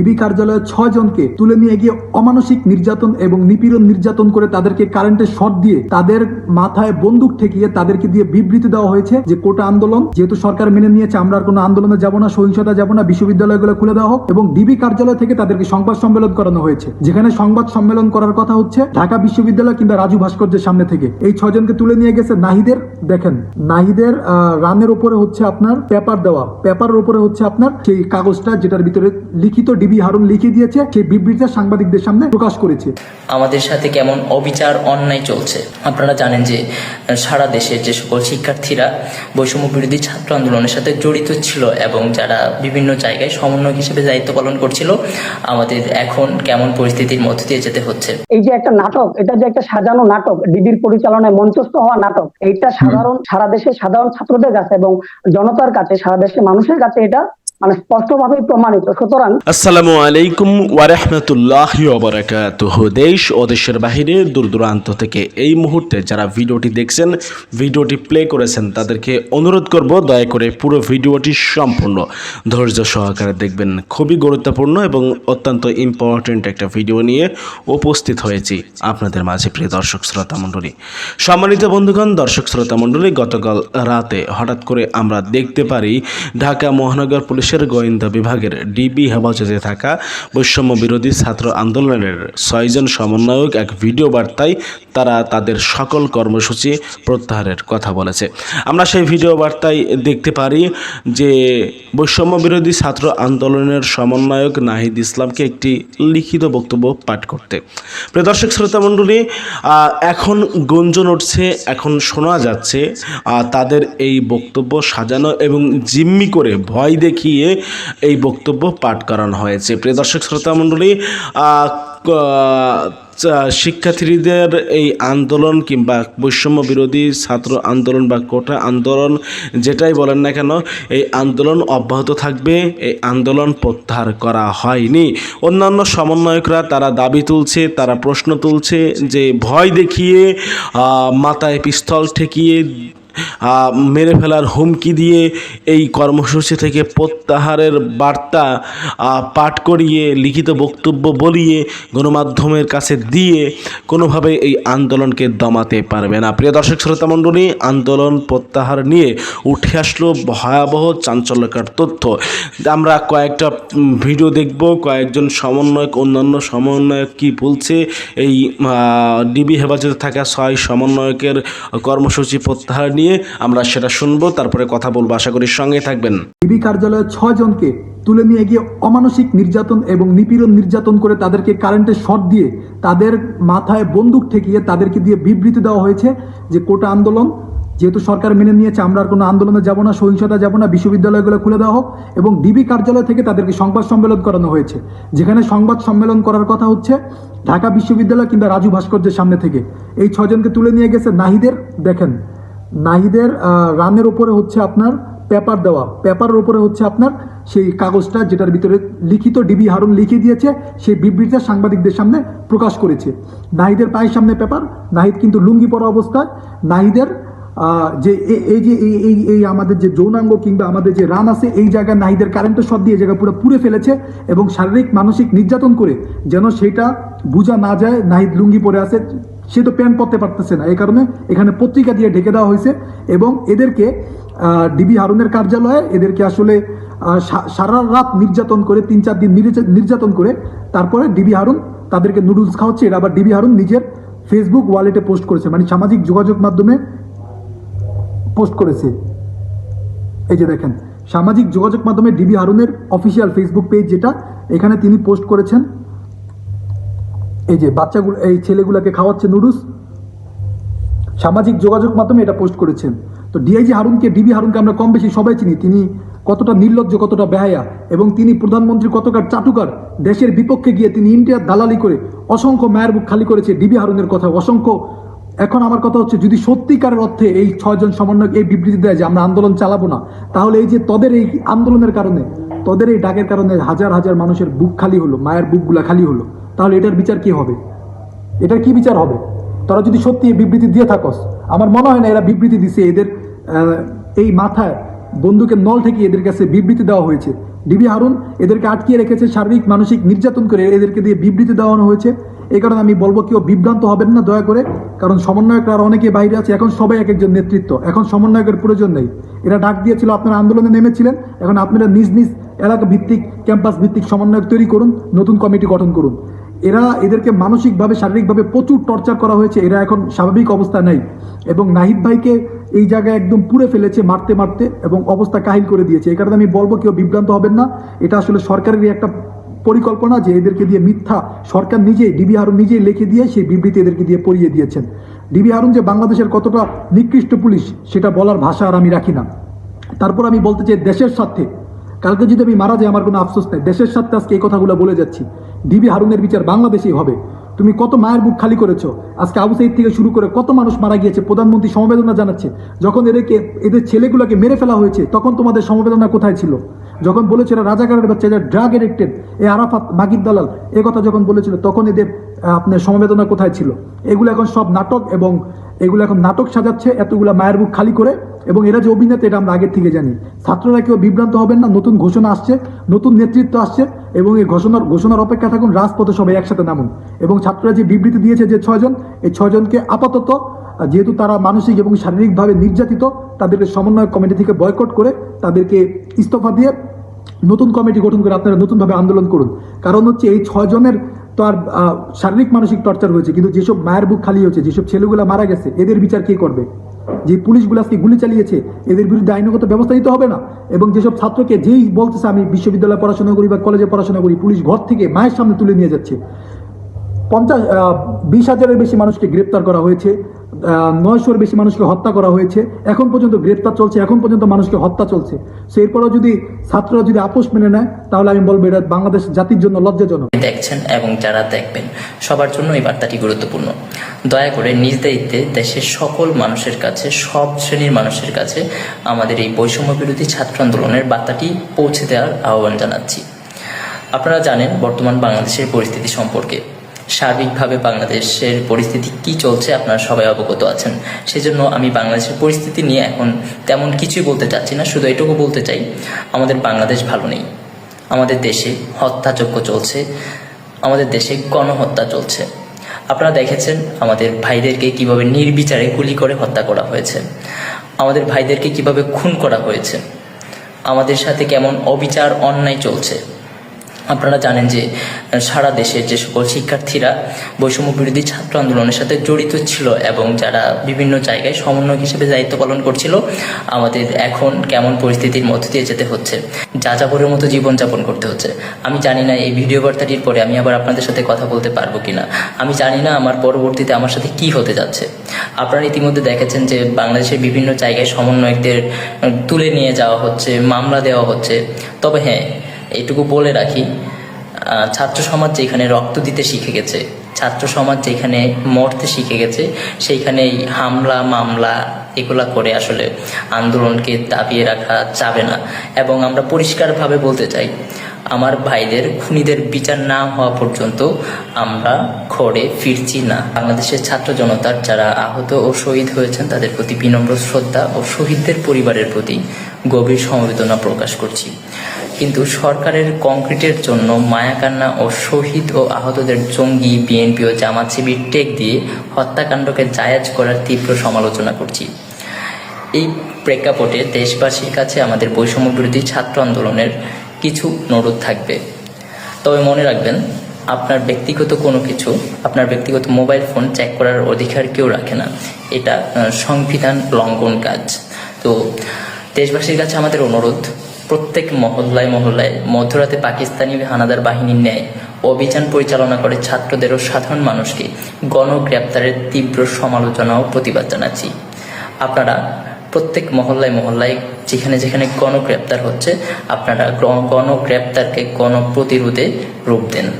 DB কার্যালয়ে ছয় জনকে তুলে নিয়ে গিয়ে অমানসিক নির্যাতন এবং নিপীড়ন নির্যাতন করে তাদেরকে কারেন্টের শর্ট দিয়ে তাদের মাথায় বন্দুক ঠেকিয়ে তাদেরকে দিয়ে বিবৃতি দেওয়া হয়েছে যে কোটা আন্দোলন যেহেতু সরকার মেনে নিয়েছে, আমরা আর কোনো আন্দোলনে যাব না, সহিংসতা যাব না, বিশ্ববিদ্যালয়গুলো খুলে দেওয়া হোক এবং ডিবি কার্যালয় থেকে তাদেরকে সংবাদ সম্মেলন করানো হয়েছে। যেখানে সংবাদ সম্মেলন করার কথা হচ্ছে ঢাকা বিশ্ববিদ্যালয় কিংবা রাজু ভাস্কর্যের সামনে থেকে। এই ছজনকে তুলে নিয়ে গেছে নাহিদের, দেখেন, নাহিদের রানের উপরে হচ্ছে আপনার পেপার দেওয়া। পেপারের উপরে হচ্ছে আপনার সেই কাগজটা যেটার ভিতরে লিখিত ডিবি হারুন লিখে দিয়েছে সেই বিবৃতিটা সাংবাদিকদের সামনে প্রকাশ করেছে। আমাদের সাথে কেমন অবিচার অন্যায় চলছে? আপনারা জানেন যে সারা দেশের যে সকল শিক্ষার্থীরা বৈষম্য বিরোধী ছাত্র আন্দোলনের সাথে জড়িত ছিল এবং যারা বিভিন্ন জায়গায় সমন্বয়ক হিসেবে দায়িত্ব পালন করছিল আমাদের এখন কেমন পরিস্থিতির মধ্য দিয়ে যেতে হচ্ছে? এই যে একটা নাটক এটা যে একটা সাজানো নাটক ডিবির পরিচালনায় মঞ্চস্থ হওয়া নাটক এইটা সাধারণ সারা দেশের সাধারণ ছাত্রদের কাছে এবং জনতার কাছে সারা দেশের মানুষের কাছে এটা মানে স্পষ্টভাবে প্রমাণিত। সুতরাং আসসালামু আলাইকুম ওয়ারহমতুল্লাহ ওবরাকাতুহ দেশ ও দেশের বাহিরে দূর দূরান্ত থেকে এই মুহূর্তে যারা ভিডিওটি দেখছেন, ভিডিওটি প্লে করেছেন, তাদেরকে অনুরোধ করব দয়া করে পুরো ভিডিওটি সম্পূর্ণ ধৈর্য সহকারে দেখবেন। খুবই গুরুত্বপূর্ণ এবং অত্যন্ত ইম্পর্ট্যান্ট একটা ভিডিও নিয়ে উপস্থিত হয়েছি আপনাদের মাঝে, প্রিয় দর্শক শ্রোতা মণ্ডলী। সম্মানিত বন্ধুগণ, দর্শক শ্রোতা মণ্ডলী, গতকাল রাতে হঠাৎ করে আমরা দেখতে পারি ঢাকা মহানগর পুলিশের গোয়েন্দা বিভাগের ডিবি হেফাজতে থাকা বৈষম্য বিরোধী ছাত্র আন্দোলনের ছয়জন সমন্বয়ক এক ভিডিও বার্তায় তারা তাদের সকল কর্মসূচি প্রত্যাহারের কথা বলেছে। আমরা সেই ভিডিও বার্তায় দেখতে পারি যে বৈষম্য বিরোধী ছাত্র আন্দোলনের সমন্বয়ক নাহিদ ইসলামকে একটি লিখিত বক্তব্য পাঠ করতে। প্রিয় দর্শক, শ্রোতা মণ্ডলী এখন গুঞ্জন উঠছে, এখন শোনা যাচ্ছে তাদের এই বক্তব্য সাজানো এবং জিম্মি করে ভয় দেখিয়ে এই বক্তব্য পাঠ করানো হয়েছে। প্রিয় দর্শক, শ্রোতা মণ্ডলী শিক্ষার্থীদের এই আন্দোলন কিংবা বৈষম্য বিরোধী ছাত্র আন্দোলন বা কোটা আন্দোলন যেটাই বলেন না কেন, এই আন্দোলন অব্যাহত থাকবে, এই আন্দোলন প্রত্যাহার করা হয়নি। অন্যান্য সমন্বয়করা তারা দাবি তুলছে, তারা প্রশ্ন তুলছে যে ভয় দেখিয়ে মাথায় পিস্তল ঠেকিয়ে মেরে ফেলার হুমকি দিয়ে এই কর্মসূচি থেকে প্রত্যাহারের বার্তা পাঠ করিয়ে, লিখিত বক্তব্য বলিয়ে, গণমাধ্যমের কাছে দিয়ে কোনোভাবে এই আন্দোলনকে দমাতে পারবে না। প্রিয় দর্শক, শ্রোতা মণ্ডলী, আন্দোলন প্রত্যাহার নিয়ে উঠে আসলো ভয়াবহ চাঞ্চল্যকার তথ্য। আমরা কয়েকটা ভিডিও দেখব, কয়েকজন সমন্বয়ক, অন্যান্য সমন্বয়ক কি বলছে, এই ডিবি হেফাজতে থাকা ছয় সমন্বয়কের কর্মসূচি প্রত্যাহার নিয়ে আমরা সেটা শুনব, তারপরে কথা বলব। আশা করি সঙ্গে থাকবেন। ডিবি কার্যালয়ে ছয় জনকে তুলে নিয়ে গিয়ে অমানসিক নির্যাতন এবং নিপীড়ন নির্যাতন করে তাদেরকে কারেন্টের শর্ট দিয়ে তাদের মাথায় বন্দুক ঠেকিয়ে তাদেরকে দিয়ে বিবৃতি দেওয়া হয়েছে যে কোটা আন্দোলন যেহেতু সরকার মেনে নিয়েছে, আমরা আর কোনো আন্দোলনে যাব না, সহিংসতা যাব না, বিশ্ববিদ্যালয়গুলো খুলে দেওয়া হোক এবং ডিবি কার্যালয় থেকে তাদেরকে সংবাদ সম্মেলন করানো হয়েছে। যেখানে সংবাদ সম্মেলন করার কথা হচ্ছে, ঢাকা বিশ্ববিদ্যালয় কিংবা রাজু ভাস্কর্যের সামনে থেকে। এই ছজনকে তুলে নিয়ে গেছে নাহিদের। দেখেন নাহিদের রানের উপরে হচ্ছে আপনার পেপার দেওয়া। পেপারের ওপরে হচ্ছে আপনার সেই কাগজটা যেটার ভিতরে লিখিত ডিবি হারুন লিখে দিয়েছে, সেই বিবৃতিটা সাংবাদিকদের সামনে প্রকাশ করেছে। নাহিদের পায়ের সামনে পেপার নাহিদ কিন্তু লুঙ্গি পরা অবস্থায়। নাহিদের যে এই যে এই এই আমাদের যে যৌনাঙ্গ কিংবা আমাদের যে রান আছে, এই জায়গায় নাহিদের কারেন্টের সব দিয়ে জায়গা পুরো পুড়ে ফেলেছে এবং শারীরিক, মানসিক নির্যাতন করে যেন সেটা বোঝা না যায়, নাহিদ লুঙ্গি পরে আছে। সে তো প্যান্ট পরতে পারতেছে না। এই কারণে এখানে পত্রিকা দিয়ে ঢেকে দেওয়া হয়েছে এবং এদেরকে ডিবি হারুনের কার্যালয়ে এদেরকে আসলে সারা রাত নির্যাতন করে, তিন চার দিন নির্যাত- নির্যাতন করে তারপরে ডিবি হারুন তাদেরকে নুডলস খাওয়াচ্ছে। এটা আবার ডিবি হারুন নিজের ফেসবুক ওয়ালেটে পোস্ট করেছে মানে সামাজিক যোগাযোগ মাধ্যমে পোস্ট করেছে। এই যে দেখেন, সামাজিক যোগাযোগ মাধ্যমে ডিবি হারুনের অফিসিয়াল ফেসবুক পেজ যেটা, এখানে তিনি পোস্ট করেছেন। এই যে বাচ্চাগুলো, এই ছেলেগুলোকে খাওয়াচ্ছে নুডলস। সামাজিক যোগাযোগ মাধ্যমে এটা পোস্ট করেছেন। তো ডিআইজি হারুনকে ডিবি হারুনকে আমরা কম বেশি সবাই চিনি। তিনি কতটা নির্লজ্জ, কতটা বেহায়া, এবং তিনি প্রধানমন্ত্রী কতকার চাটুকার, দেশের বিপক্ষে গিয়ে তিনি ইন্ডিয়ার দালালি করে অসংখ্য মায়ের বুক খালি করেছে ডিবি হারুনের কথা। অসংখ্য, এখন আমার কথা হচ্ছে, যদি সত্যিকারের অর্থে এই ছয়জন সমন্বয়ক এই বিবৃতি দেয় যে আমরা আন্দোলন চালাবো না, তাহলে এই যে তদের এই আন্দোলনের কারণে, তদের এই ডাকের কারণে হাজার হাজার মানুষের বুক খালি হলো, মায়ের বুকগুলা খালি হলো। তাহলে এটার বিচার কি হবে? এটার কি বিচার হবে? তোরা যদি সত্যি বিবৃতি দিয়ে থাকস, আমার মনে হয় না এরা বিবৃতি দিছে এদের এই মাথায় বন্দুকের নল থেকে এদের কাছে বিবৃতি দেওয়া হয়েছে। ডিবি হারুন এদেরকে আটকিয়ে রেখেছে শারীরিক, মানসিক নির্যাতন করে এদেরকে দিয়ে বিবৃতি দেওয়ানো হয়েছে। এই কারণে আমি বলব কেউ বিভ্রান্ত হবেন না, দয়া করে, কারণ সমন্বয়করা অনেকে বাইরে আছে, এখন সবাই এক একজন নেতৃত্ব, এখন সমন্বয়কের প্রয়োজন নেই। এরা ডাক দিয়েছিল, আপনারা আন্দোলনে নেমেছিলেন, এখন আপনারা নিজ নিজ এলাকা ভিত্তিক ক্যাম্পাস ভিত্তিক সমন্বয়ক তৈরি করুন, নতুন কমিটি গঠন করুন। এরা এদেরকে মানসিকভাবে, শারীরিকভাবে প্রচুর টর্চার করা হয়েছে। এরা এখন স্বাভাবিক অবস্থা নেই। এবং নাহিদ ভাইকে এই জায়গায় একদম পুড়ে ফেলেছে মারতে মারতে এবং অবস্থা কাহিল করে দিয়েছে। এই কারণে আমি বলব, কেউ বিভ্রান্ত হবেন না। এটা আসলে সরকারেরই একটা পরিকল্পনা যে এদেরকে দিয়ে মিথ্যা সরকার নিজেই ডিবি হারুন নিজেই লিখে দিয়ে সেই বিবৃতি এদেরকে দিয়ে পড়িয়ে দিয়েছেন। ডিবি হারুন যে বাংলাদেশের কতটা নিকৃষ্ট পুলিশ, সেটা বলার ভাষা আর আমি রাখি না। তারপর আমি বলতে চাই, দেশের স্বার্থে, কালকে যদি আমি মারা যাই, আমার কোনো আফসোস নেই। দেশের স্বার্থে আজকে এই কথাগুলো বলে যাচ্ছি। ডিবি হারুনের বিচার বাংলাদেশেই হবে। তুমি কত মায়ের বুক খালি করেছ? আজকে আবু সাইদ থেকে শুরু করে কত মানুষ মারা গিয়েছে? প্রধানমন্ত্রী সমবেদনা জানাচ্ছে। যখন এদেরকে, এদের ছেলেগুলোকে মেরে ফেলা হয়েছে, তখন তোমাদের সমবেদনা কোথায় ছিল? যখন বলেছিল রাজাকারের বাচ্চা, এরা ড্রাগ এডিক্টেড এ আরাফাত মাগিদ দালাল, এ কথা যখন বলেছিল, তখন এদের আপনার সমবেদনা কোথায় ছিল? এগুলো এখন সব নাটক এবং এগুলো এখন নাটক সাজাচ্ছে, এতগুলো মায়ের বুক খালি করে। এবং এরা যে অভিনেতা, এটা আমরা আগের থেকে জানি। ছাত্ররা কেউ বিভ্রান্ত হবেন না, নতুন ঘোষণা আসছে, নতুন নেতৃত্ব আসছে, এবং এই ঘোষণার ঘোষণার অপেক্ষা থাকুন, রাজপথে সবাই একসাথে নামুন। এবং ছাত্ররা যে বিবৃতি দিয়েছে যে ছয়জন, এই ছয়জনকে আপাতত, যেহেতু তারা মানসিক এবং শারীরিকভাবে নির্যাতিত তাদেরকে সমন্বয় কমিটি থেকে বয়কট করে তাদেরকে ইস্তফা দিয়ে নতুন কমিটি গঠন করে আপনারা নতুনভাবে আন্দোলন করুন। কারণ হচ্ছে এই ছয়জনের তো আর শারীরিক মানসিক টর্চার হয়েছে, কিন্তু যেসব মায়ের বুক খালি হয়েছে, যেসব ছেলেগুলো মারা গেছে, এদের বিচার কে করবে? যে পুলিশগুলো আজকে গুলি চালিয়েছে, এদের বিরুদ্ধে আইনগত ব্যবস্থা নিতে হবে না? এবং যেসব ছাত্রকে যেই বলতেছে, আমি বিশ্ববিদ্যালয়ে পড়াশোনা করি বা কলেজে পড়াশোনা করি, পুলিশ ঘর থেকে মায়ের সামনে তুলে নিয়ে যাচ্ছে। পঞ্চাশ বিশ হাজারের বেশি মানুষকে গ্রেপ্তার করা হয়েছে। নয়শোর বেশি মানুষকে হত্যা করা হয়েছে। এখন পর্যন্ত গ্রেপ্তার চলছে, এখন পর্যন্ত মানুষকে হত্যা চলছে। সো এরপরেও যদি ছাত্ররা যদি আপোষ মেনে নেয়, তাহলে আমি বলব এটা বাংলাদেশ জাতির জন্য লজ্জাজনক। দেখছেন এবং যারা দেখবেন, সবার জন্য এই বার্তাটি গুরুত্বপূর্ণ। দয়া করে নিজ দায়িত্বে দেশের সকল মানুষের কাছে, সব শ্রেণির মানুষের কাছে আমাদের এই বৈষম্য বিরোধী ছাত্র আন্দোলনের বার্তাটি পৌঁছে দেওয়ার আহ্বান জানাচ্ছি। আপনারা জানেন বর্তমান বাংলাদেশের পরিস্থিতি সম্পর্কে। সার্বিকভাবে বাংলাদেশের পরিস্থিতি কি চলছে আপনারা সবাই অবগত আছেন। সেজন্য আমি বাংলাদেশের পরিস্থিতি নিয়ে এখন তেমন কিছুই বলতে চাচ্ছি না, শুধু এটুকু বলতে চাই, আমাদের বাংলাদেশ ভালো নেই। আমাদের দেশে হত্যাযজ্ঞ চলছে, আমাদের দেশে গণহত্যা চলছে। আপনারা দেখেছেন আমাদের ভাইদেরকে কীভাবে নির্বিচারে গুলি করে হত্যা করা হয়েছে। আমাদের ভাইদেরকে কীভাবে খুন করা হয়েছে। আমাদের সাথে কেমন অবিচার, অন্যায় চলছে। আপনারা জানেন যে সারা দেশের যে সকল শিক্ষার্থীরা বৈষম্য বিরোধী ছাত্র আন্দোলনের সাথে জড়িত ছিল এবং যারা বিভিন্ন জায়গায় সমন্বয়ক হিসেবে দায়িত্ব পালন করছিল, আমাদের এখন কেমন পরিস্থিতির মধ্য দিয়ে যেতে হচ্ছে, যাযাবরের মতো জীবনযাপন করতে হচ্ছে। আমি জানি না এই ভিডিও বার্তাটির পরে আমি আবার আপনাদের সাথে কথা বলতে পারব কিনা। আমি জানি না আমার পরবর্তীতে আমার সাথে কি হতে যাচ্ছে। আপনারা ইতিমধ্যে দেখেছেন যে, বাংলাদেশের বিভিন্ন জায়গায় সমন্বয়কদের তুলে নিয়ে যাওয়া হচ্ছে, মামলা দেওয়া হচ্ছে। তবে হ্যাঁ এইটুকু বলে রাখি ছাত্র সমাজ যেখানে রক্ত দিতে শিখে গেছে, ছাত্র সমাজ যেখানে মরতে শিখে গেছে সেইখানে হামলা, মামলা এগুলা করে আসলে আন্দোলনকে দাবিয়ে রাখা যাবে না। এবং আমরা পরিষ্কারভাবে বলতে চাই, আমার ভাইদের, খুনিদের বিচার না হওয়া পর্যন্ত আমরা ঘরে ফিরছি না। বাংলাদেশের ছাত্র জনতার যারা আহত ও শহীদ হয়েছেন, তাদের প্রতি বিনম্র শ্রদ্ধা ও শহীদদের পরিবারের প্রতি গভীর সমবেদনা প্রকাশ করছি। কিন্তু সরকারের কংক্রিটের জন্য মায়াকান্না ও শহীদ ও আহতদের জঙ্গি, বিএনপি ও জামাত শিবির টেক দিয়ে হত্যাকাণ্ডকে জায়াজ করার তীব্র সমালোচনা করছি। এই প্রেক্ষাপটে দেশবাসীর কাছে আমাদের বৈষম্য বিরোধী ছাত্র আন্দোলনের কিছু অনুরোধ থাকবে। তবে মনে রাখবেন, আপনার ব্যক্তিগত কোনো কিছু, আপনার ব্যক্তিগত মোবাইল ফোন চেক করার অধিকার কেউ রাখে না। এটা সংবিধান লঙ্ঘন কাজ। তো, দেশবাসীর কাছে আমাদের অনুরোধ প্রত্যেক মহল্লায় মহল্লায় মধ্যরাতে পাকিস্তানি হানাদার বাহিনীর ন্যায় অভিযান পরিচালনা করে ছাত্রদের ও সাধারণ মানুষকে গণগ্রেপ্তারের তীব্র সমালোচনা ও প্রতিবাদ জানাচ্ছি। আপনারা প্রত্যেক মহল্লায় মহল্লায় যেখানে যেখানে গণগ্রেপ্তার হচ্ছে, আপনারা গ্র- গণগ্রেপ্তারকে গণপ্রতিরোধে রূপ দেন।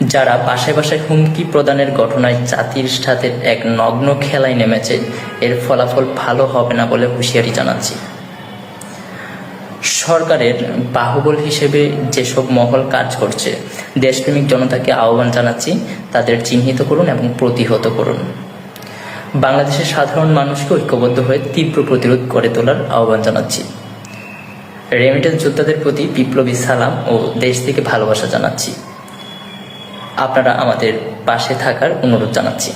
যারা বাসায় বাসায় হুমকি প্রদানের ঘটনায় জাতির সাথে এক নগ্ন খেলায় নেমেছে, এর ফলাফল ভালো হবে না বলে হুঁশিয়ারি জানাচ্ছি। সরকারের বাহুবল হিসেবে যেসব মহল কাজ করছে, দেশপ্রেমিক জনতাকে আহ্বান জানাচ্ছি, তাদের চিহ্নিত করুন এবং প্রতিহত করুন। বাংলাদেশের সাধারণ মানুষকে ঐক্যবদ্ধ হয়ে তীব্র প্রতিরোধ করে তোলার আহ্বান জানাচ্ছি। রেমিটেন্স যোদ্ধাদের প্রতি বিপ্লবী সালাম ও দেশ থেকে ভালোবাসা জানাচ্ছি। আপনারা আমাদের পাশে থাকার অনুরোধ জানাচ্ছি।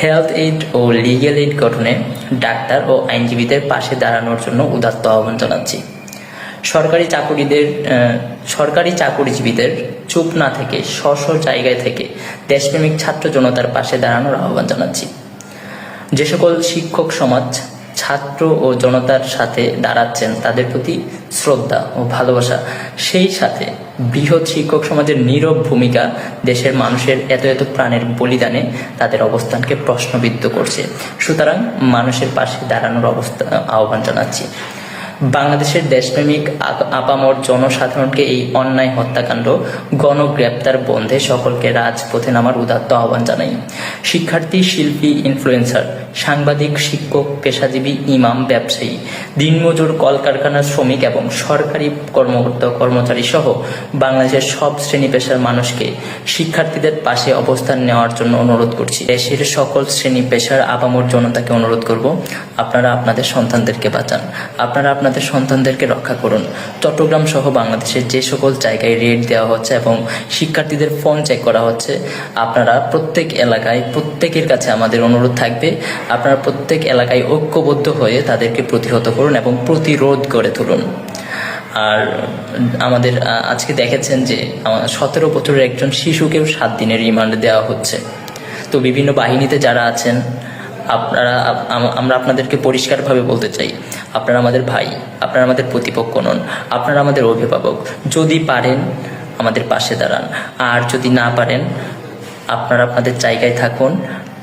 হেলথ এইড ও লিগ্যাল এইড গঠনে ডাক্তার ও আইনজীবীদের পাশে দাঁড়ানোর জন্য উদাত্ত আহ্বান জানাচ্ছি। সরকারি চাকুরিদের সরকারি চাকুরিজীবীদের চুপ না থেকে স্ব জায়গায় থেকে দেশপ্রেমিক ছাত্র জনতার পাশে দাঁড়ানোর আহ্বান জানাচ্ছি। যে সকল শিক্ষক সমাজ, ছাত্র ও জনতার সাথে দাঁড়াচ্ছেন, তাদের প্রতি শ্রদ্ধা ও ভালোবাসা। সেই সাথে বৃহৎ শিক্ষক সমাজের নীরব ভূমিকা দেশের মানুষের এত এত প্রাণের বলিদানে তাদের অবস্থানকে প্রশ্নবিদ্ধ করছে। সুতরাং মানুষের পাশে দাঁড়ানোর অবস্থা, আহ্বান জানাচ্ছি। বাংলাদেশের দেশপ্রেমিক আপ- আপামর জনসাধারণকে এই অন্যায় হত্যাকাণ্ড গণগ্রেপ্তার বন্ধে সকলকে রাজপথে নামার উদাত্ত আহ্বান জানাই। শিক্ষার্থী, শিল্পী ইনফ্লুয়েন্সার সাংবাদিক, শিক্ষক, পেশাজীবী, ইমাম, ব্যবসায়ী, দিনমজুর, কলকারখানার শ্রমিক এবং সরকারি কর্মকর্তা, কর্মচারী সহ বাংলাদেশের সব শ্রেণি পেশার মানুষকে শিক্ষার্থীদের পাশে অবস্থান নেওয়ার জন্য অনুরোধ করছি। দেশের সকল শ্রেণি পেশার আপামর জনতাকে অনুরোধ করব, আপনারা আপনাদের সন্তানদেরকে বাঁচান। আপনারা আপনাদের সন্তানদেরকে রক্ষা করুন। চট্টগ্রাম সহ বাংলাদেশের যে সকল জায়গায় রেড দেওয়া হচ্ছে এবং শিক্ষার্থীদের ফোন চেক করা হচ্ছে, আপনারা প্রত্যেক এলাকায়, প্রত্যেকের কাছে আমাদের অনুরোধ থাকবে। আপনারা প্রত্যেক এলাকায় ঐক্যবদ্ধ হয়ে তাদেরকে প্রতিহত করুন এবং প্রতিরোধ করে তুলুন। আর আমাদের আজকে দেখেছেন যে সতেরো বছরের একজন শিশুকেও সাত দিনের রিমান্ড দেওয়া হচ্ছে। তো বিভিন্ন বাহিনীতে যারা আছেন, আপনারা আমরা আপনাদেরকে পরিষ্কারভাবে বলতে চাই, আপনারা আমাদের ভাই, আপনারা আমাদের প্রতিপক্ষ নন, আপনারা আমাদের অভিভাবক, যদি পারেন আমাদের পাশে দাঁড়ান। আর যদি না পারেন, আপনারা আপনাদের জায়গায় থাকুন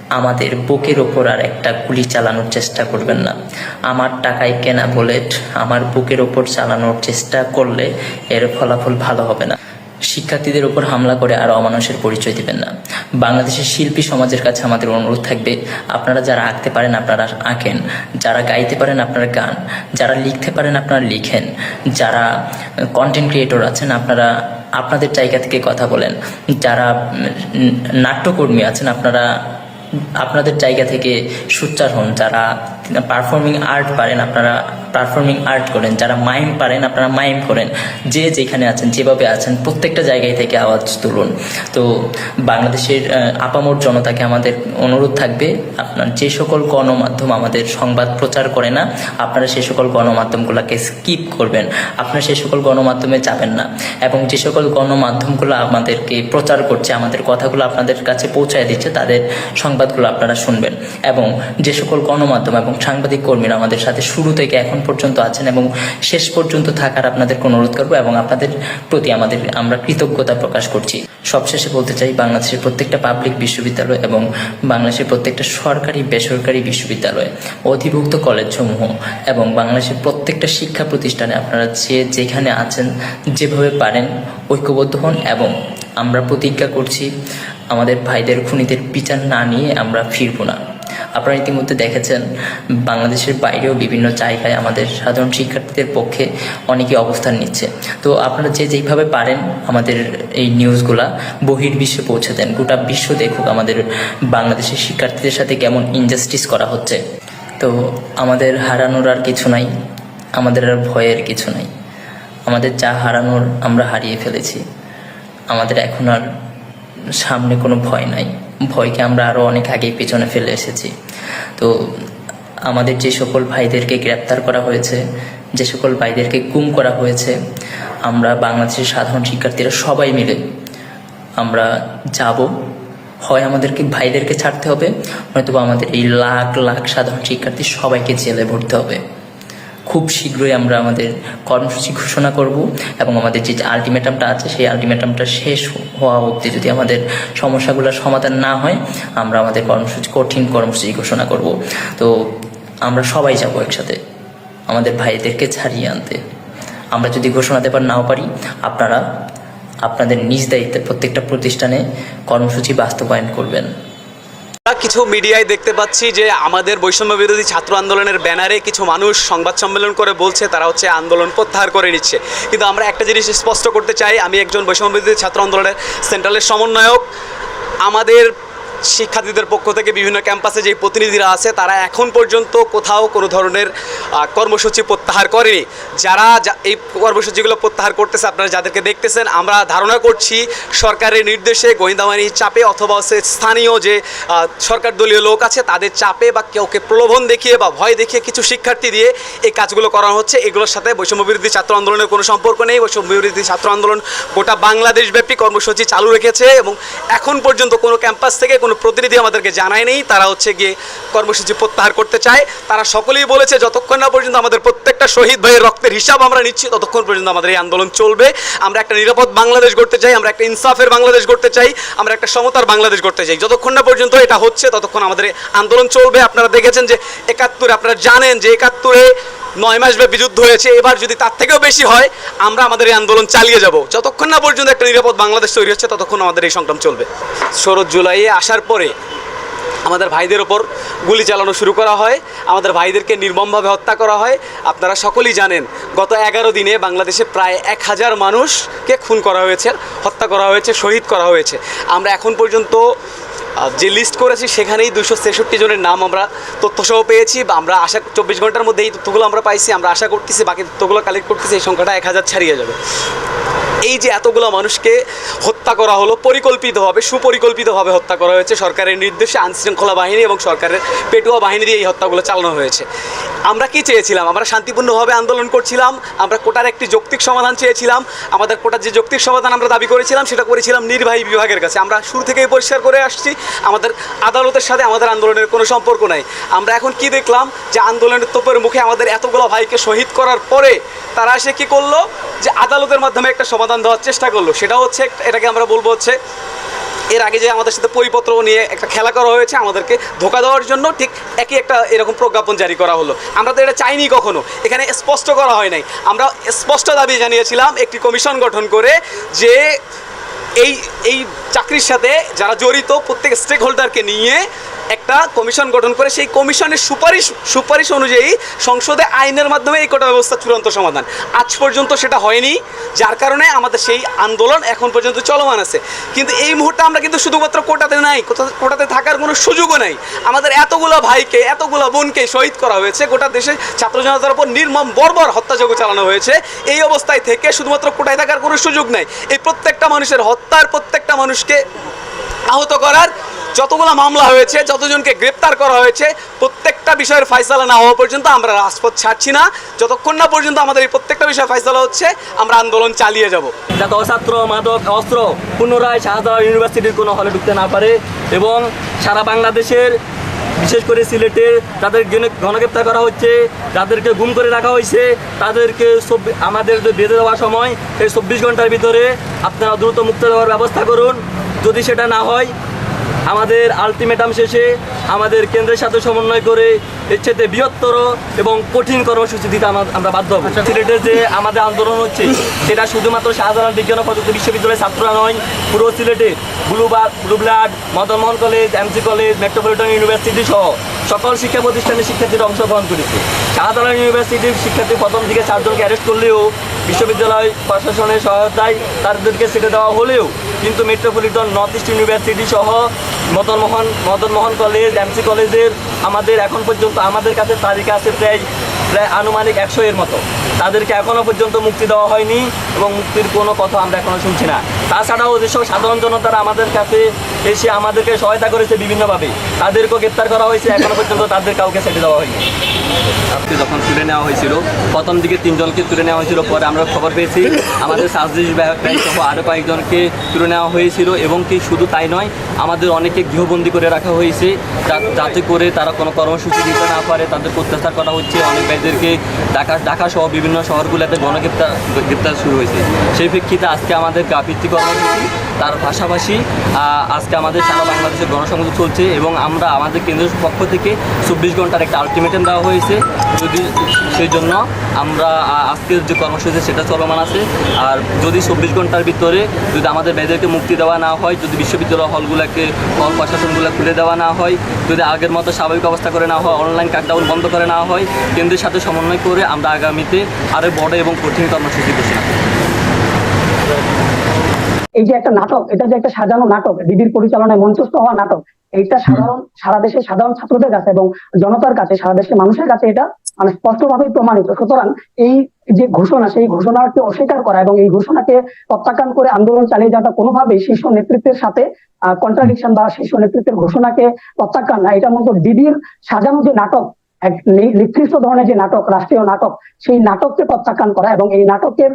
আমাদের বুকের ওপর আর একটা গুলি চালানোর চেষ্টা করবেন না। আমার টাকায় কেনা বুলেট আমার বুকের ওপর চালানোর চেষ্টা করলে এর ফলাফল ভালো হবে না। শিক্ষার্থীদের ওপর হামলা করে আর অমানুষের পরিচয় দিবেন না। বাংলাদেশের শিল্পী সমাজের কাছে আমাদের অনুরোধ থাকবে, আপনারা যারা আঁকতে পারেন আপনারা আঁকেন, যারা গাইতে পারেন আপনারা গান, যারা লিখতে পারেন আপনারা লিখেন, যারা কন্টেন্ট ক্রিয়েটর আছেন আপনারা আপনাদের জায়গা থেকে কথা বলেন, যারা নাট্যকর্মী আছেন আপনারা আপনাদের জায়গা থেকে সোচ্চার হন যারা পারফর্মিং আর্ট পারেন আপনারা পারফর্মিং আর্ট করেন, যারা মাইম পারেন, আপনারা মাইম করেন, যে যেখানে আছেন, যেভাবে আছেন, প্রত্যেকটা জায়গায় থেকে আওয়াজ তুলুন। তো বাংলাদেশের আপামর জনতাকে আমাদের অনুরোধ থাকবে, আপনার যে সকল গণমাধ্যম আমাদের সংবাদ প্রচার করে না, আপনারা সে সকল গণমাধ্যমগুলোকে স্কিপ করবেন। আপনারা সে সকল গণমাধ্যমে যাবেন না। এবং যে সকল গণমাধ্যমগুলো আমাদেরকে প্রচার করছে, আমাদের কথাগুলো আপনাদের কাছে পৌঁছায় দিচ্ছে, তাদের সংবাদগুলো আপনারা শুনবেন। এবং যে সকল গণমাধ্যম এবং সাংবাদিক কর্মীরা আমাদের সাথে শুরু থেকে এখন পর্যন্ত আছেন এবং শেষ পর্যন্ত থাকার আপনাদেরকে অনুরোধ করব এবং আপনাদের প্রতি আমাদের আমরা কৃতজ্ঞতা প্রকাশ করছি। সবশেষে বলতে চাই, বাংলাদেশের প্রত্যেকটা পাবলিক বিশ্ববিদ্যালয় এবং বাংলাদেশের প্রত্যেকটা সরকারি, বেসরকারি বিশ্ববিদ্যালয়, অধিভুক্ত কলেজসমূহ এবং বাংলাদেশের প্রত্যেকটা শিক্ষা প্রতিষ্ঠানে আপনারা যে যেখানে আছেন, যেভাবে পারেন, ঐক্যবদ্ধ হন এবং আমরা প্রতিজ্ঞা করছি, আমাদের ভাইদের, খুনিদের বিচার না নিয়ে আমরা ফিরবো না। আপনারা ইতিমধ্যে দেখেছেন, বাংলাদেশের বাইরেও বিভিন্ন জায়গায় আমাদের সাধারণ শিক্ষার্থীদের পক্ষে অনেকে অবস্থান নিচ্ছে। তো আপনারা যে যেইভাবে পারেন আমাদের এই নিউজগুলা বহির্বিশ্বে পৌঁছে দেন। গোটা বিশ্ব দেখুক আমাদের বাংলাদেশের শিক্ষার্থীদের সাথে কেমন ইনজাস্টিস করা হচ্ছে। তো আমাদের হারানোর আর কিছু নাই, আমাদের আর ভয়ের কিছু নাই। আমাদের যা হারানোর আমরা হারিয়ে ফেলেছি। আমাদের এখন আর সামনে কোনো ভয় নাই। ভয়কে আমরা আরও অনেক আগেই পেছনে ফেলে এসেছি। তো আমাদের যে সকল ভাইদেরকে গ্রেপ্তার করা হয়েছে, যে সকল ভাইদেরকে গুম করা হয়েছে, আমরা বাংলাদেশের সাধারণ শিক্ষার্থীরা সবাই মিলে আমরা যাব। হয় আমাদেরকে ভাইদেরকে ছাড়তে হবে, নয়তোবা আমাদের এই লাখ লাখ সাধারণ শিক্ষার্থী সবাইকে জেলে ভরতে হবে। খুব শীঘ্রই আমরা আমাদের কর্মসূচি ঘোষণা করব এবং আমাদের যে আলটিমেটামটা আছে, সেই আলটিমেটামটা শেষ হওয়া অবধি যদি আমাদের সমস্যাগুলোর সমাধান না হয়, আমরা আমাদের কর্মসূচি, কঠিন কর্মসূচি ঘোষণা করব। তো আমরা সবাই যাব একসাথে, আমাদের ভাইদেরকে ছাড়িয়ে আনতে। আমরা যদি ঘোষণা দেবার নাও পারি, আপনারা, আপনাদের নিজ দায়িত্বে প্রত্যেকটা প্রতিষ্ঠানে কর্মসূচি বাস্তবায়ন করবেন। কিছু মিডিয়ায় দেখতে পাচ্ছি যে আমাদের বৈষম্য বিরোধী ছাত্র আন্দোলনের ব্যানারে কিছু মানুষ সংবাদ সম্মেলন করে বলছে, তারা হচ্ছে আন্দোলন প্রত্যাহার করে নিচ্ছে। কিন্তু আমরা একটা জিনিস স্পষ্ট করতে চাই, আমি একজন বৈষম্য বিরোধী ছাত্র আন্দোলনের সেন্ট্রালের সমন্বয়ক। আমাদের শিক্ষার্থীদের পক্ষ থেকে বিভিন্ন ক্যাম্পাসে যে প্রতিনিধিরা আছে, তারা এখন পর্যন্ত কোথাও কোনো ধরনের কর্মসূচি প্রত্যাহার করেনি। যারা এই কর্মসূচিগুলো প্রত্যাহার করতেছে, আপনারা যাদেরকে দেখতেছেন, আমরা ধারণা করছি সরকারের নির্দেশে গোয়েন্দাবাহিনীর চাপে অথবা হচ্ছে স্থানীয় যে সরকার দলীয় লোক আছে, তাদের চাপে বা কেউকে প্রলোভন দেখিয়ে বা ভয় দেখিয়ে কিছু শিক্ষার্থী দিয়ে এই কাজগুলো করা হচ্ছে। এগুলোর সাথে বৈষম্য বিরোধী ছাত্র আন্দোলনের কোনো সম্পর্ক নেই। বৈষম্য বিরোধী ছাত্র আন্দোলন গোটা বাংলাদেশব্যাপী কর্মসূচি চালু রেখেছে এবং এখন পর্যন্ত কোনো ক্যাম্পাস থেকে কোনো প্রতিনিধি আমাদেরকে জানায় নেই। তারা হচ্ছে গিয়ে কর্মসূচি প্রত্যাহার করতে চায়। তারা সকলেই বলেছে, যতক্ষণ না পর্যন্ত আমাদের প্রত্যেকটা শহীদ ভাইয়ের রক্তের হিসাব আমরা নিচ্ছি, ততক্ষণ পর্যন্ত আমাদের এই আন্দোলন চলবে। আমরা একটা নিরাপদ বাংলাদেশ গড়তে চাই, আমরা একটা ইনসাফের বাংলাদেশ গড়তে চাই, আমরা একটা সমতার বাংলাদেশ গড়তে চাই। যতক্ষণ না পর্যন্ত এটা হচ্ছে, ততক্ষণ আমাদের আন্দোলন চলবে। আপনারা দেখেছেন যে একাত্তরে, আপনারা জানেন যে একাত্তরে নয় মাস ব্যাপী যুদ্ধ হয়েছে। এবার যদি তার থেকেও বেশি হয়, আমরা আমাদের এই আন্দোলন চালিয়ে যাব। যতক্ষণ না পর্যন্ত একটা নিরাপদ বাংলাদেশ তৈরি হচ্ছে, ততক্ষণ আমাদের এই সংগ্রাম চলবে। শরৎ জুলাইয়ে আসার পরে আমাদের ভাইদের ওপর গুলি চালানো শুরু করা হয়। আমাদের ভাইদেরকে নির্মমভাবে হত্যা করা হয়। আপনারা সকলেই জানেন, গত এগারো দিনে বাংলাদেশে প্রায় এক হাজার মানুষকে খুন করা হয়েছে, হত্যা করা হয়েছে, শহীদ করা হয়েছে। আমরা এখন পর্যন্ত যে লিস্ট করেছি, সেখানেই দুশো ছেষট্টি জনের নাম আমরা তথ্যসহ পেয়েছি আমরা আশা, চব্বিশ ঘণ্টার মধ্যে এই তথ্যগুলো আমরা পাইছি, আমরা আশা করতেছি, বাকি তথ্যগুলো কালেক্ট করতেছি, এই সংখ্যাটা এক হাজার ছাড়িয়ে যাবে। এই যে এতগুলো মানুষকে হত্যা করা হলো, পরিকল্পিতভাবে, সুপরিকল্পিতভাবে হত্যা করা হয়েছে, সরকারের নির্দেশে আইনশৃঙ্খলা বাহিনী এবং সরকারের পেটুয়া বাহিনী দিয়ে এই হত্যাগুলো চালানো হয়েছে। আমরা কি চেয়েছিলাম? আমরা শান্তিপূর্ণভাবে আন্দোলন করছিলাম, আমরা কোটার একটি যৌক্তিক সমাধান চেয়েছিলাম, আমাদের কোটার যে যৌক্তিক সমাধান আমরা দাবি করেছিলাম, সেটা করেছিলাম নির্বাহী বিভাগের কাছে। আমরা শুরু থেকেই পরিষ্কার করে আসছি, আমাদের আদালতের সাথে আমাদের আন্দোলনের কোনো সম্পর্ক নাই। আমরা এখন কি দেখলাম? যে আন্দোলনের তোপের মুখে আমাদের এতগুলো ভাইকে শহীদ করার পরে তারা এসে কি করল? যে আদালতের মাধ্যমে একটা সমাধান দেওয়ার চেষ্টা করল। সেটা হচ্ছে এটাকে আমরা বলব হচ্ছে এর আগে যে আমাদের সাথে পরিপত্র নিয়ে একটা খেলা করা হয়েছে, আমাদেরকে ধোকা দেওয়ার জন্য ঠিক একই একটা এরকম প্রজ্ঞাপন জারি করা হলো। আমরা তো এটা চাইনি কখনো, এখানে স্পষ্ট করা হয় নাই। আমরা স্পষ্ট দাবি জানিয়েছিলাম, একটি কমিশন গঠন করে যে এই এই চাকরির সাথে যারা জড়িত প্রত্যেক স্টেক হোল্ডারকে নিয়ে একটা কমিশন গঠন করে, সেই কমিশনের সুপারিশ সুপারিশ অনুযায়ী সংসদে আইনের মাধ্যমে এই কোটা ব্যবস্থা চূড়ান্ত সমাধান। আজ পর্যন্ত সেটা হয়নি, যার কারণে আমাদের সেই আন্দোলন এখন পর্যন্ত চলমান আছে। কিন্তু এই মুহূর্তে আমরা কিন্তু শুধুমাত্র কোটাতে নাই কোটা- কোটাতে থাকার কোনো সুযোগও নাই। আমাদের এতগুলো ভাইকে, এতগুলো বোনকে শহীদ করা হয়েছে, গোটা দেশে ছাত্র জনতার উপর নির্মম বর্বর হত্যাযজ্ঞ চালানো হয়েছে। এই অবস্থায় থেকে শুধুমাত্র কোটায় থাকার কোনো সুযোগ নাই। এই প্রত্যেকটা মানুষের হত্যার প্রত্যেকটা মানুষকে আহত করার যতগুলো মামলা হয়েছে, যতজনকে গ্রেপ্তার করা হয়েছে, প্রত্যেকটা বিষয়ের ফাইসালা না হওয়া পর্যন্ত আমরা রাজপথ ছাড়ছি না। যতক্ষণ না পর্যন্ত আমাদের এই প্রত্যেকটা বিষয়ে ফাইসালা হচ্ছে, আমরা আন্দোলন চালিয়ে যাব। যাতে অছাত্র মাদক, অস্ত্র পুনরায় শাহজাহান ইউনিভার্সিটির কোনো হলে ঢুকতে না পারে এবং সারা বাংলাদেশের বিশেষ করে সিলেটে তাদের গণ- গণগ্রেপ্তার করা হচ্ছে, তাদেরকে গুম করে রাখা হয়েছে, তাদেরকে আমাদের বেঁধে দেওয়ার সময় সেই চব্বিশ ঘণ্টার ভিতরে আপনারা দ্রুত মুক্ত দেওয়ার ব্যবস্থা করুন। যদি সেটা না হয়, আমাদের আলটিমেটাম শেষে আমাদের কেন্দ্রের সাথে সমন্বয় করে এর চেয়ে বৃহত্তর এবং কঠিন কর্মসূচি দিতে আমরা বাধ্য হব। সিলেটের যে আমাদের আন্দোলন হচ্ছে সেটা শুধুমাত্র শাহজালাল বিজ্ঞান ও প্রযুক্তি বিশ্ববিদ্যালয়ের ছাত্ররা নয় পুরো সিলেটে ব্লু বা blue blood Madan Mohan college MC college metropolitan university সহ সকল শিক্ষা প্রতিষ্ঠানের শিক্ষার্থীরা অংশগ্রহণ করেছে। শাহজালাল ইউনিভার্সিটির শিক্ষার্থী প্রথম দিকে চারজনকে অ্যারেস্ট করলেও বিশ্ববিদ্যালয় প্রশাসনের সহায়তায় তাদেরকে ছেড়ে দেওয়া হলেও কিন্তু মেট্রোপলিটন নর্থ ইস্ট ইউনিভার্সিটি সহ মদন মোহন মদন মোহন কলেজ এমসি কলেজের আমাদের এখন পর্যন্ত আমাদের কাছে তালিকা আছে প্রায় প্রায় আনুমানিক একশো এর মতো। তাদেরকে এখনও পর্যন্ত মুক্তি দেওয়া হয়নি এবং মুক্তির কোনো কথা আমরা এখনও শুনছি না। তাছাড়াও যেসব সাধারণ জনতারা আমাদের কাছে এসে আমাদেরকে সহায়তা করেছে বিভিন্নভাবে, তাদেরকেও গ্রেপ্তার করা হয়েছে এখনও পর্যন্ত তাদের কাউকে ছেড়ে দেওয়া হয়নি। আজকে যখন তুলে নেওয়া হয়েছিল, প্রথম দিকে তিনজনকে তুলে নেওয়া হয়েছিল, পরে আমরা খবর পেয়েছি, আমাদের সার্জিস আরও কয়েকজনকে তুলে নেওয়া হয়েছিল, এবং কি শুধু তাই নয়, আমাদের অনেকে গৃহবন্দী করে রাখা হয়েছে যাতে করে তারা কোনো কর্মসূচি দিতে না পারে, তাদের প্রত্যাশা করা হচ্ছে, অনেক ভাইদেরকে ঢাকা ঢাকা সহ বিভিন্ন শহরগুলোতে গণগ্রেপ্তার গ্রেপ্তার শুরু হয়েছে। সেই প্রেক্ষিতে আজকে আমাদের কাপিত্তি কর্মসূচি, তার পাশাপাশি আজকে আমাদের সারা বাংলাদেশের গণসংযোগ চলছে এবং আমরা আমাদের কেন্দ্রের পক্ষ থেকে চব্বিশ ঘণ্টার একটা আলটিমেটাম দেওয়া হয়েছে। যদি সেই জন্য আমরা আজকের যে কর্মসূচি, সেটা চলমান আছে। আর যদি চব্বিশ ঘণ্টার ভিতরে যদি আমাদের মেয়েদেরকে মুক্তি দেওয়া না হয়, যদি বিশ্ববিদ্যালয় হলগুলোকে, হল প্রশাসনগুলো খুলে দেওয়া না হয়, যদি আগের মতো স্বাভাবিক অবস্থা করে না হয় অনলাইন কাটডাউন বন্ধ করে না হয় কেন্দ্রের সমন্বয় করে আমরা আগামীতে আরও বড় এবং কঠিন কর্মসূচি ঘোষণা এই যে একটা নাটক এটা যে একটা সাজানো নাটক ডিবির পরিচালনায় মঞ্চস্থ হওয়া নাটক এইটা সাধারণ সারা দেশের সাধারণ ছাত্রদের কাছে এবং জনতার কাছে সারা দেশের মানুষের কাছে এটা মানে স্পষ্টভাবেই প্রমাণিত। সুতরাং এই যে ঘোষণা সেই ঘোষণাকে অস্বীকার করা এবং এই ঘোষণাকে প্রত্যাখ্যান করে আন্দোলন চালিয়ে যাওয়াটা কোনোভাবেই শীর্ষ নেতৃত্বের সাথে কন্ট্রাডিকশন বা শীর্ষ নেতৃত্বের ঘোষণাকে প্রত্যাখ্যান না। এটার মধ্যে ডিবির সাজানো যে নাটক এক নিকৃষ্ট ধরনের যে নাটক রাষ্ট্রীয় নাটক সেই নাটককে প্রত্যাখ্যান করা এবং এই নাটকের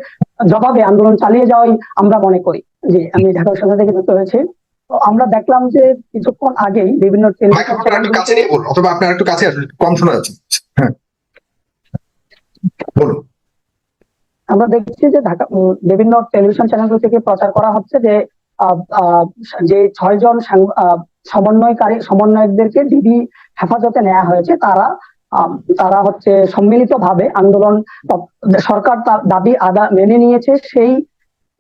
জবাবে আন্দোলন চালিয়ে যাওয়াই আমরা মনে করি। যে আমি ঢাকা বিশ্ববিদ্যালয় থেকে যুক্ত হয়েছি। আমরা দেখলাম যে কিছুক্ষণ আগেই বিভিন্ন মাইক্রোফোনটা একটু কাছে নিয়ে বলুন অথবা আপনার একটু কাছে আসুন কম শোনা যাচ্ছে। হ্যাঁ। বলুন। আমরা দেখছি যে ঢাকা বিভিন্ন টেলিভিশন চ্যানেলগুলো থেকে প্রচার করা হচ্ছে যে আহ, আহ, যে ছয়জন সমন্বয়কারী সমন্বয়কদেরকে ডিবি হেফাজতে নেওয়া হয়েছে তারা তারা হচ্ছে সম্মিলিত ভাবে আন্দোলন সরকার তার দাবি আদা মেনে নিয়েছে, সেই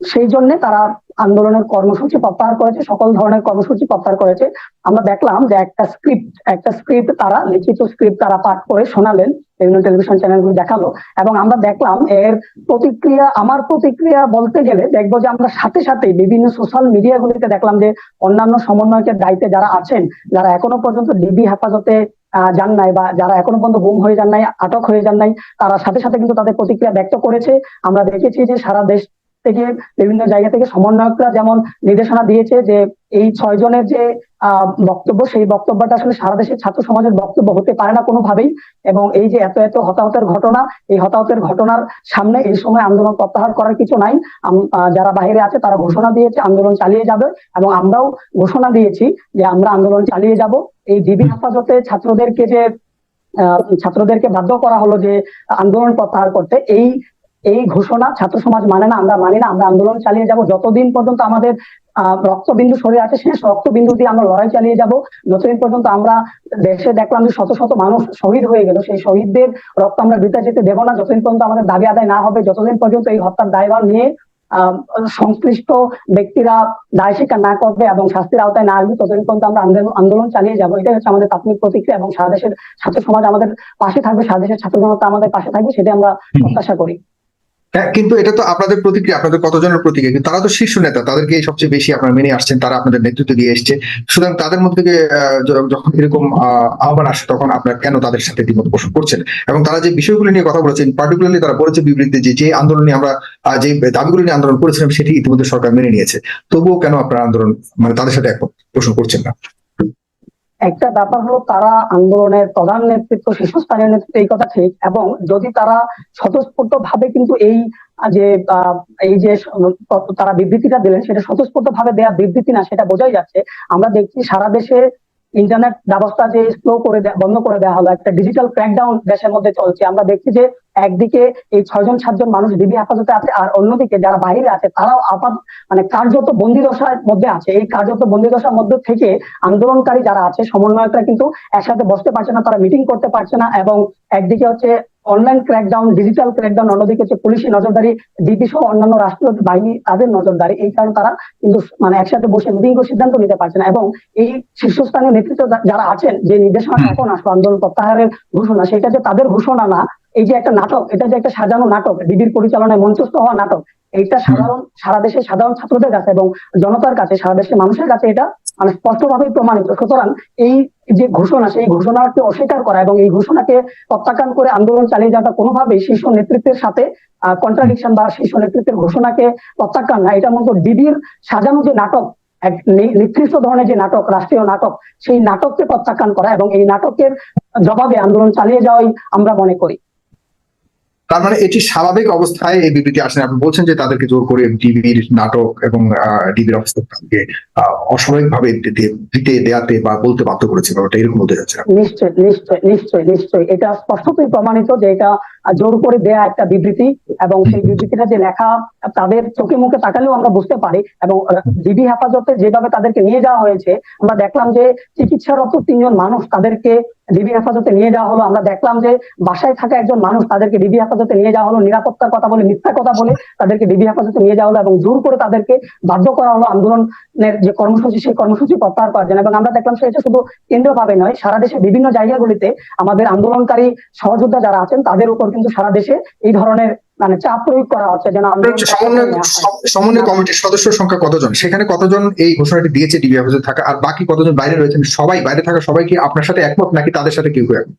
সেই জন্য তারা আন্দোলনের কর্মসূচি প্রত্যাহার করেছে, সকল ধরনের কর্মসূচি প্রত্যাহার করেছে। আমরা দেখলাম যে একটা স্ক্রিপ্ট একটা স্ক্রিপ্ট তারা, লিখিত স্ক্রিপ্ট তারা পাঠ করে শোনালেন, বিভিন্ন টেলিভিশন চ্যানেলগুলো দেখাল। এবং আমরা দেখলাম এর প্রতিক্রিয়া, আমার প্রতিক্রিয়া বলতে গেলে দেখব যে আমরা সাথে সাথে বিভিন্ন সোশ্যাল মিডিয়াগুলিতে দেখলাম যে অন্যান্য সমন্বয়কের দায়িত্বে যারা আছেন, যারা এখনও পর্যন্ত ডিবি হেফাজতে যান নাই বা যারা এখনও পর্যন্ত গুম হয়ে যান নাই, আটক হয়ে যান নাই, তারা সাথে সাথে কিন্তু তাদের প্রতিক্রিয়া ব্যক্ত করেছে। আমরা দেখেছি যে সারা দেশ থেকে বিভিন্ন জায়গা থেকে সমন্বয়করা যেমন নির্দেশনা দিয়েছে যে এই ছয় জনের যে বক্তব্য, সেই বক্তব্যটা আসলে সারা দেশের ছাত্র সমাজের বক্তব্য হতে পারে না কোনোভাবেই। এবং এই যে এত এত হতাহতের ঘটনা, এই হতাহতের ঘটনার সামনে এই সময় আন্দোলন প্রত্যাহার করার কিছু নাই। যারা বাইরে আছে তারা ঘোষণা দিয়েছে, আন্দোলন চালিয়ে যাবে। এবং আমরাও ঘোষণা দিয়েছি যে আমরা আন্দোলন চালিয়ে যাব। এই ডিবি হেফাজতে ছাত্রদেরকে যে ছাত্রদেরকে বাধ্য করা হলো যে আন্দোলন প্রত্যাহার করতে, এই এই ঘোষণা ছাত্র সমাজ মানে না আমরা মানি না আমরা আন্দোলন চালিয়ে যাব। যতদিন পর্যন্ত আমাদের আহ, রক্তবিন্দু সরে আছে শেষ রক্তবিন্দু দিয়ে আমরা লড়াই চালিয়ে যাব। যতদিন পর্যন্ত আমরা দেশে দেখলাম যে শত শত মানুষ শহীদ হয়ে গেল সেই শহীদদের রক্ত আমরা বৃথা যেতে দেবো না। যতদিন পর্যন্ত আমাদের দাবি আদায় না হবে যতদিন পর্যন্ত এই হত্যার দায়ভার নিয়ে আহ, সংশ্লিষ্ট ব্যক্তিরা দায় স্বীকার না করবে এবং শাস্তির আওতায় না আসবে ততদিন পর্যন্ত আমরা আন্দোলন আন্দোলন চালিয়ে যাব। এটাই হচ্ছে আমাদের প্রাথমিক প্রতিক্রিয়া এবং সারা দেশের ছাত্র সমাজ আমাদের পাশে থাকবে সারা দেশের ছাত্র জনতা আমাদের পাশে থাকবে সেটা আমরা প্রত্যাশা করি। হ্যাঁ, কিন্তু এটা তো আপনাদের প্রতিক্রিয়া আপনাদের কতজনের প্রতিক্রিয়া? কিন্তু তারা তো শীর্ষ নেতা তাদেরকে সবচেয়ে বেশি আপনারা মেনে আসছেন তারা আপনাদের নেতৃত্ব দিয়ে এসছে। সুতরাং তাদের মধ্যে থেকে যখন এরকম আহ, আহ্বান আসে তখন আপনারা কেন তাদের সাথে দ্বিমত পোষণ করছেন? এবং তারা যে বিষয়গুলো নিয়ে কথা বলেছেন পার্টিকুলারলি তারা বলেছে বিবৃতি যে যে আন্দোলনে আমরা যে দাবিগুলো নিয়ে আন্দোলন করেছিলাম সেটি ইতিমধ্যে সরকার মেনে নিয়েছে। তবুও কেন আপনারা আন্দোলন মানে তাদের সাথে একমত পোষণ করছেন না? একটা ব্যাপার হলো তারা আন্দোলনের প্রধান নেতৃত্ব, শীর্ষস্থানীয় নেতৃত্ব, এই কথা ঠিক। এবং যদি তারা স্বতঃস্ফূর্ত ভাবে কিন্তু এই, যে এই যে, তারা বিবৃতিটা দিলেন, সেটা স্বতঃস্ফূর্ত ভাবে দেয়া বিবৃতি না, সেটা বোঝাই যাচ্ছে। আমরা দেখছি সারা দেশে ইন্টারনেট ব্যবস্থা যে স্লো করে বন্ধ করে দেওয়া হলো, একটা ডিজিটাল ক্র্যাকডাউন দেশের মধ্যে চলছে। আমরা দেখছি যে একদিকে এই ছয়জন, সাতজন মানুষ বিবি হেফাজতে আছে, আর অন্যদিকে যারা বাইরে আছে, তারাও আপাত মানে কার্যত বন্দি দশার মধ্যে আছে। এই কার্যত বন্দি দশার মধ্যে থেকে আন্দোলনকারী যারা আছে, সমন্বয়করা কিন্তু একসাথে বসতে পারছে না, তারা মিটিং করতে পারছে না, এবং একদিকে হচ্ছে অনলাইন ক্র্যাকডাউন ডিজিটাল ক্র্যাকডাউন অন্যদিকে হচ্ছে পুলিশি নজরদারি ডিবি সহ অন্যান্য রাষ্ট্রীয় বাহিনী তাদের নজরদারি এই কারণে তারা কিন্তু মানে একসাথে বসে মিটিং করে সিদ্ধান্ত নিতে পারছে না এবং এই শীর্ষস্থানীয় নেতৃত্ব যারা আছেন যে নির্দেশনা এখন আসলো আন্দোলন প্রত্যাহারের ঘোষণা সেটা যে তাদের ঘোষণা না এই যে একটা নাটক এটা যে একটা সাজানো নাটক ডিবির পরিচালনায় মঞ্চস্থ হওয়া নাটক এইটা সাধারণ সারা দেশের সাধারণ ছাত্রদের কাছে এবং জনতার কাছে সারা দেশের মানুষের কাছে এটা মানে স্পষ্টভাবেই প্রমাণিত। সুতরাং এই যে ঘোষণা, সেই ঘোষণাকে অস্বীকার করা এবং এই ঘোষণাকে প্রত্যাখ্যান করে আন্দোলন চালিয়ে যাওয়াটা কোনোভাবেই শীর্ষ নেতৃত্বের সাথে কন্ট্রাডিকশন বা শীর্ষ নেতৃত্বের ঘোষণাকে প্রত্যাখ্যান না। এটার মধ্যে ডিবির সাজানো যে নাটক, এক নিকৃষ্ট ধরনের যে নাটক, রাষ্ট্রীয় নাটক, সেই নাটককে প্রত্যাখ্যান করা এবং এই নাটকের জবাবে আন্দোলন চালিয়ে যাওয়াই আমরা মনে করি। তার মানে এটি স্বাভাবিক অবস্থায় এই বিবৃতি আসেন। আপনি বলছেন যে তাদেরকে জোর করে ডিবির নাটক এবং ডিবির অবস্থা তাদেরকে অস্বাভাবিক ভাবে দিতে, দেয়াতে বা বলতে বাধ্য করেছে ব্যাপারটা, এরকম হতে যাচ্ছে নিশ্চয় নিশ্চয় নিশ্চয় নিশ্চয়। এটা স্পষ্টতই প্রমাণিত যে এটা জোর করে দেয়া একটা বিবৃতি এবং সেই বিবৃতিটা যে লেখা তাদের চোখে মুখে তাকালেও আমরা বুঝতে পারি এবং ডিবি হেফাজতে যেভাবে তাদেরকে নিয়ে যাওয়া হয়েছে, আমরা দেখলাম যে চিকিৎসারত তিনজন মানুষ তাদেরকে ডিবি হেফাজতে নিয়ে যাওয়া হলো। আমরা দেখলাম যে বাসায় থাকা একজন মানুষ তাদেরকে ডিবি হেফাজতে নিয়ে যাওয়া হলো, নিরাপত্তার কথা বলে, মিথ্যা কথা বলে তাদেরকে ডিবি হেফাজতে নিয়ে যাওয়া হলো এবং জোর করে তাদেরকে বাধ্য করা হলো আন্দোলনের যে কর্মসূচি, সেই কর্মসূচি প্রত্যাহার করার জন্য। এবং আমরা দেখলাম সেটা শুধু কেন্দ্রভাবে নয়, সারা দেশে বিভিন্ন জায়গাগুলিতে আমাদের আন্দোলনকারী সহযোদ্ধা যারা আছেন, তাদের উপর কিন্তু সারা দেশে এই ধরনের মানে চাপ প্রয়োগ করা হচ্ছে যেন সমন্বয় কমিটির সদস্য সংখ্যা কতজন? সেখানে কতজন এই ঘোষণাটি দিয়েছে ডিবি অফিসে থাকা আর বাকি কতজন বাইরে রয়েছেন? সবাই বাইরে থাকা সবাই কি আপনার সাথে একমত নাকি তাদের সাথে কেউ একমত?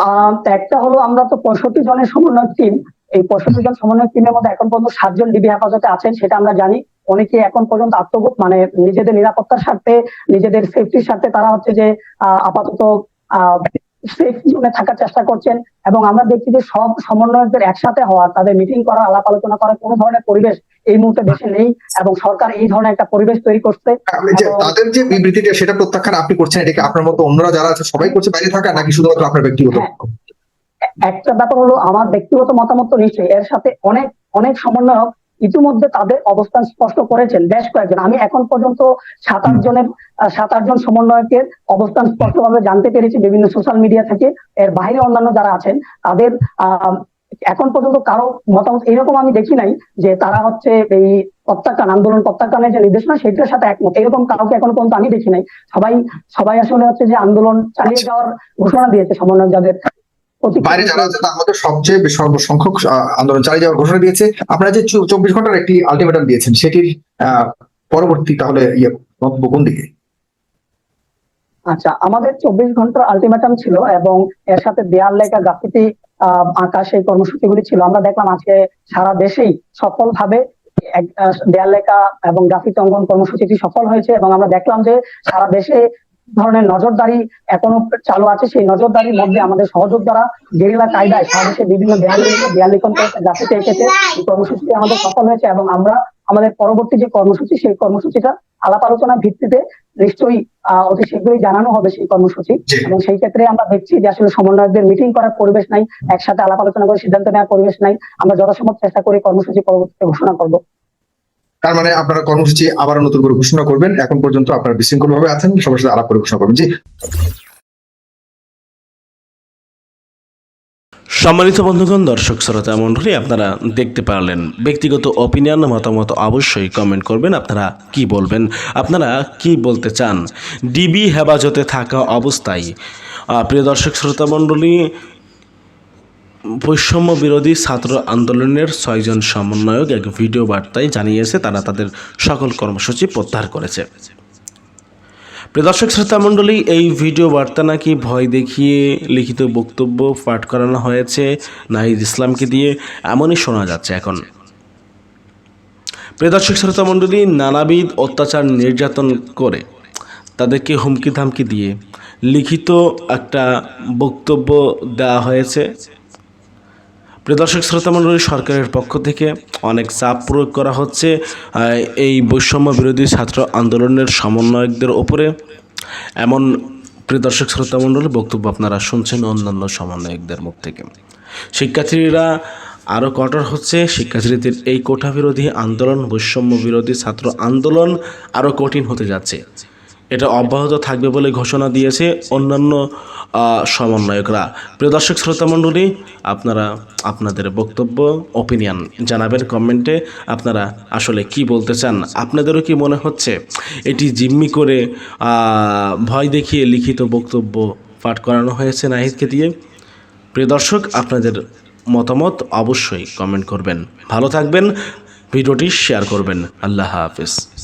আহ, একটা হলো আমরা তো পঁয়ষট্টি জনের সমন্বয় টিম এই পঁয়ষট্টি জন সমন্বয় টিমের মধ্যে এখন পর্যন্ত সাতজন ডিবি হেফাজতে আছেন সেটা আমরা জানি। অনেকে এখন পর্যন্ত আত্মগোপ মানে নিজেদের নিরাপত্তার স্বার্থে নিজেদের সেফটির স্বার্থে তারা হচ্ছে যে আহ, আপাতত জোনে থাকার চেষ্টা করছেন এবং আমরা দেখছি যে সব সমন্বয়কদের একসাথে হওয়ার তাদের মিটিং করা আলাপ আলোচনা করার কোনো ধরনের পরিবেশ এই মুহূর্তে দেশে নেই এবং সরকার এই ধরনের একটা পরিবেশ তৈরি করছে তাদের যে বিবৃতিটা সেটা প্রত্যাখ্যান আপনি করছেন এটাকে আপনার মতো অন্যরা যারা আছে সবাই করছে বাইরে থাকা নাকি শুধুমাত্র আপনার ব্যক্তিগত হ্যাঁ। একটা ব্যাপার হলো আমার ব্যক্তিগত মতামত তো নিশ্চয়ই এর সাথে অনেক অনেক সমন্বয়ক ইতিমধ্যে তাদের অবস্থান স্পষ্ট করেছেন বেশ কয়েকজন। আমি এখন পর্যন্ত সাত আট জনের সাত আট জন সমন্বয়কের অবস্থান স্পষ্টভাবে জানতে পেরেছি বিভিন্ন সোশ্যাল মিডিয়া থেকে। এর বাইরে অন্যান্য যারা আছেন, তাদের এখন পর্যন্ত কারও মতামত এরকম আমি দেখি নাই যে তারা হচ্ছে এই প্রত্যাখ্যান, আন্দোলন প্রত্যাখ্যানের যে নির্দেশনা, সেটার সাথে একমত। এরকম কাউকে এখন পর্যন্ত আমি দেখি নাই। সবাই সবাই আসলে হচ্ছে যে আন্দোলন চালিয়ে যাওয়ার ঘোষণা দিয়েছে সমন্বয় যাদের বাইরে যারা আছে তার মধ্যে সবচেয়ে সর্বসংখ্যক আন্দোলন চালিয়ে যাওয়ার ঘোষণা দিয়েছে। আপনারা যে চব্বিশ ঘণ্টার একটি আলটিমেটাম দিয়েছেন সেটির পরবর্তী তাহলে ইয়ে বক্তব্য কোন দিকে? আচ্ছা আমাদের চব্বিশ ঘণ্টার আলটিমেটাম ছিল এবং এর সাথে দেয়াল লেখা গ্রাফিতি আহ, আঁকা সেই কর্মসূচিগুলি ছিল। আমরা দেখলাম আজকে সারা দেশেই সফলভাবে দেয়াল লেখা এবং গ্রাফিতি অঙ্কন কর্মসূচিটি সফল হয়েছে এবং আমরা দেখলাম যে সারা দেশে ধরনের নজরদারি এখনও চালু আছে। সেই নজরদারির মধ্যে আমাদের সহযোগ দ্বারা গেরিলা কায়দায় সারা দেশে বিভিন্ন দেয়াল লিখন দেয়াল লিখন করেছে এসেছে। এই কর্মসূচিটি আমাদের সফল হয়েছে এবং আমরা আমাদের পরবর্তী যে কর্মসূচি সেই কর্মসূচিটা আলাপ আলোচনার ভিত্তিতে নিশ্চয়ই আহ, অতি শীঘ্রই জানানো হবে সেই কর্মসূচি। এবং সেই ক্ষেত্রে আমরা দেখছি যে আসলে সমন্বয়কদের মিটিং করার পরিবেশ নাই। একসাথে আলাপ আলোচনা করে সিদ্ধান্ত নেওয়ার পরিবেশ নাই। আমরা যথাসম্ভব চেষ্টা করি কর্মসূচি পরবর্তীতে ঘোষণা করব। তার মানে আপনারা কর্মসূচি আবারও নতুন করে ঘোষণা করবেন। এখন পর্যন্ত আপনারা বিশৃঙ্খল ভাবে আছেন, সবার সাথে আলাপ করে ঘোষণা করবেন। জি। সম্মানিত বন্ধুগণ, দর্শক শ্রোতা মণ্ডলী, আপনারা দেখতে পারলেন ব্যক্তিগত অপিনিয়ন মতামত অবশ্যই কমেন্ট করবেন। আপনারা কি বলবেন? আপনারা কি বলতে চান? ডিবি হেফাজতে থাকা অবস্থায় প্রিয় দর্শক শ্রোতা মণ্ডলী বৈষম্য বিরোধী ছাত্র আন্দোলনের ছয়জন সমন্বয়ক এক ভিডিও বার্তায় জানিয়েছে, তারা তাদের সকল কর্মসূচি প্রত্যাহার করেছে। দর্শক, শ্রোতা মণ্ডলী, এই ভিডিও বার্তা নাকি ভয় দেখিয়ে লিখিত বক্তব্য পাঠ করানো হয়েছে, নাহিদ ইসলামকে দিয়ে এমনই শোনা যাচ্ছে এখন। দর্শক, শ্রোতা মণ্ডলী, নানাবিধ অত্যাচার নির্যাতন করে তাদেরকে হুমকি ধামকি দিয়ে লিখিত একটা বক্তব্য দেওয়া হয়েছে। প্রিয় দর্শক, শ্রোতা মণ্ডলী, সরকারের পক্ষ থেকে অনেক চাপ প্রয়োগ করা হচ্ছে এই বৈষম্য বিরোধী ছাত্র আন্দোলনের সমন্বয়কদের ওপরে। এমন প্রিয় দর্শক, শ্রোতা মণ্ডলী, বক্তব্য আপনারা শুনছেন অন্যান্য সমন্বয়কদের মুখ থেকে। শিক্ষার্থীরা আরও কঠোর হচ্ছে, শিক্ষার্থীদের এই কোঠা বিরোধী আন্দোলন, বৈষম্য বিরোধী ছাত্র আন্দোলন আরও কঠিন হতে যাচ্ছে। এটা অব্যাহত থাকবে বলে ঘোষণা দিয়েছে অন্যান্য সমন্বয়করা। প্রিয় দর্শক শ্রোতা মণ্ডলী, আপনারা, আপনাদের বক্তব্য ওপিনিয়ন জানাবেন কমেন্টে আপনারা আসলে কি বলতে চান? আপনাদেরও কি মনে হচ্ছে? এটি জিম্মি করে ভয় দেখিয়ে লিখিত বক্তব্য পাঠ করানো হয়েছে নাহিদকে দিয়ে? প্রিয় দর্শক, আপনাদের মতামত অবশ্যই কমেন্ট করবেন। ভালো থাকবেন, ভিডিওটি শেয়ার করবেন। আল্লাহ হাফিজ।